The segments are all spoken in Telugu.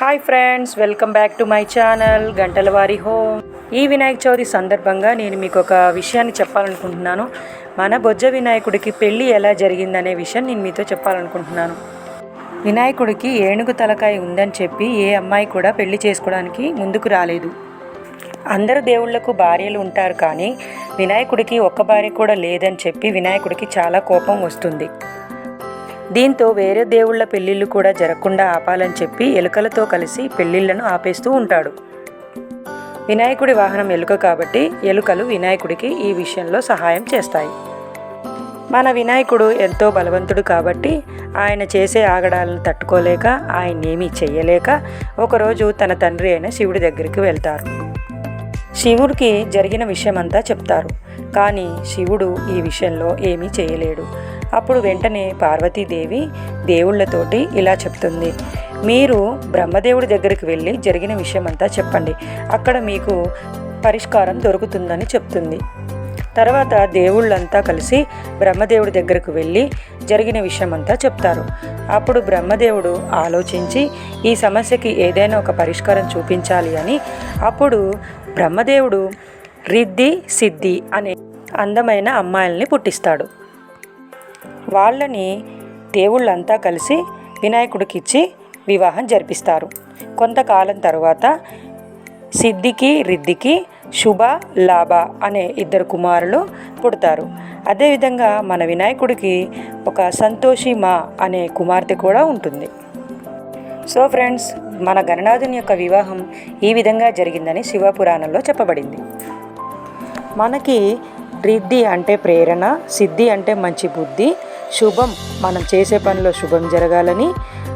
Hi friends welcome back to my channel గంటల వారి హోమ్ ఈ వినాయక చవితి సందర్భంగా నేను మీకు ఒక విషయాన్ని చెప్పాలనుకుంటున్నాను. మన బొజ్జ వినాయకుడికి పెళ్ళి ఎలా జరిగిందనే విషయం నేను మీతో చెప్పాలనుకుంటున్నాను. వినాయకుడికి ఏనుగు తలకాయ ఉందని చెప్పి ఏ అమ్మాయి కూడా పెళ్ళి చేసుకోవడానికి ముందుకు రాలేదు. అందరు దేవుళ్ళకు భార్యలు ఉంటారు కానీ వినాయకుడికి ఒక్క భార్య కూడా లేదని చెప్పి వినాయకుడికి చాలా కోపం వస్తుంది. దీంతో వేరే దేవుళ్ళ పెళ్ళిళ్ళు కూడా జరగకుండా ఆపాలని చెప్పి ఎలుకలతో కలిసి పెళ్ళిళ్ళను ఆపేస్తూ ఉంటాడు. వినాయకుడి వాహనం ఎలుక కాబట్టి ఎలుకలు వినాయకుడికి ఈ విషయంలో సహాయం చేస్తాయి. మన వినాయకుడు ఎంతో బలవంతుడు కాబట్టి ఆయన చేసే ఆగడాలను తట్టుకోలేక ఆయన ఏమీ చెయ్యలేక ఒకరోజు తన తండ్రి అయిన శివుడి దగ్గరికి వెళ్తారు. శివుడికి జరిగిన విషయమంతా చెప్తారు. కానీ శివుడు ఈ విషయంలో ఏమీ చేయలేడు. అప్పుడు వెంటనే పార్వతీదేవి దేవుళ్ళతోటి ఇలా చెప్తుంది. మీరు బ్రహ్మదేవుడి దగ్గరికి వెళ్ళి జరిగిన విషయమంతా చెప్పండి. అక్కడ మీకు పరిష్కారం దొరుకుతుందని చెప్తుంది. తర్వాత దేవుళ్ళంతా కలిసి బ్రహ్మదేవుడి దగ్గరకు వెళ్ళి జరిగిన విషయమంతా చెప్తారు. అప్పుడు బ్రహ్మదేవుడు ఆలోచించి ఈ సమస్యకి ఏదైనా ఒక పరిష్కారం చూపించాలి అని అప్పుడు బ్రహ్మదేవుడు రిద్ది సిద్ధి అనే అందమైన అమ్మాయిల్ని పుట్టిస్తాడు. వాళ్ళని దేవుళ్ళంతా కలిసి వినాయకుడికి ఇచ్చి వివాహం జరిపిస్తారు. కొంతకాలం తర్వాత సిద్ధికి రిద్దికి శుభ లాభ అనే ఇద్దరు కుమారులు పుడతారు. అదేవిధంగా మన వినాయకుడికి ఒక సంతోషి మా అనే కుమార్తె కూడా ఉంటుంది. సో ఫ్రెండ్స్ మన గణనాథుని యొక్క వివాహం ఈ విధంగా జరిగిందని శివపురాణంలో చెప్పబడింది. మనకి రిద్ధి అంటే ప్రేరణ సిద్ధి అంటే మంచి బుద్ధి. శుభం మనం చేసే పనిలో శుభం జరగాలని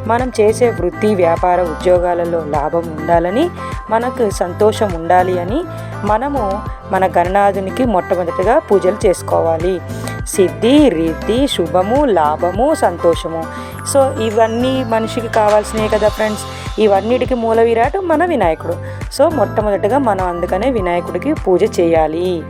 మనం చేసే వృత్తి వ్యాపార ఉద్యోగాలలో లాభం ఉండాలని మనకు సంతోషం ఉండాలి అని మనము మన గణనాథునికి మొట్టమొదటిగా పూజలు చేసుకోవాలి. సిద్ధి రీతి శుభము లాభము సంతోషము. సో ఇవన్నీ మనిషికి కావాల్సినవి కదా ఫ్రెండ్స్. ఇవన్నిటికి మూల విరాటు మన వినాయకుడు. సో మొట్టమొదటిగా మనం అందుకనే వినాయకుడికి పూజ చేయాలి.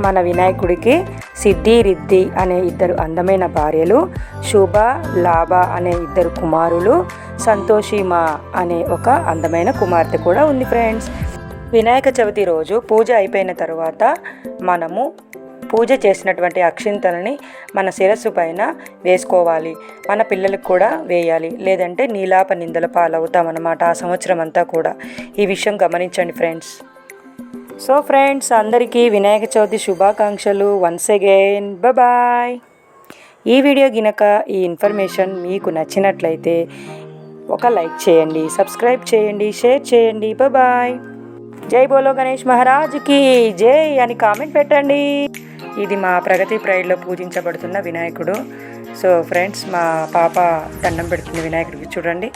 మన వినాయకుడికి సిద్ధి రిద్ధి అనే ఇద్దరు అందమైన భార్యలు శుభ లాభ అనే ఇద్దరు కుమారులు సంతోషిమా అనే ఒక అందమైన కుమార్తె కూడా ఉంది ఫ్రెండ్స్. వినాయక చవితి రోజు పూజ అయిపోయిన తర్వాత మనము పూజ చేసినటువంటి అక్షింతలని మన శిరస్సు పైన వేసుకోవాలి. మన పిల్లలకు కూడా వేయాలి. లేదంటే నీలాప నిందల పాలవుతామన్నమాట ఆ సంవత్సరం అంతా కూడా. ఈ విషయం గమనించండి ఫ్రెండ్స్. సో ఫ్రెండ్స్ అందరికీ వినాయక చవితి శుభాకాంక్షలు వన్స్ అగైన్ బాయ్ ఈ వీడియో గినక ఈ ఇన్ఫర్మేషన్ మీకు నచ్చినట్లయితే ఒక లైక్ చేయండి సబ్స్క్రైబ్ చేయండి షేర్ చేయండి. బాయ్ జై బోలో గణేష్ మహారాజ్కి. జై అని కామెంట్ పెట్టండి. ఇది మా ప్రగతి ప్రైడ్లో పూజించబడుతున్న వినాయకుడు. సో ఫ్రెండ్స్ మా పాప దండం పెడుతుంది వినాయకుడికి. చూడండి.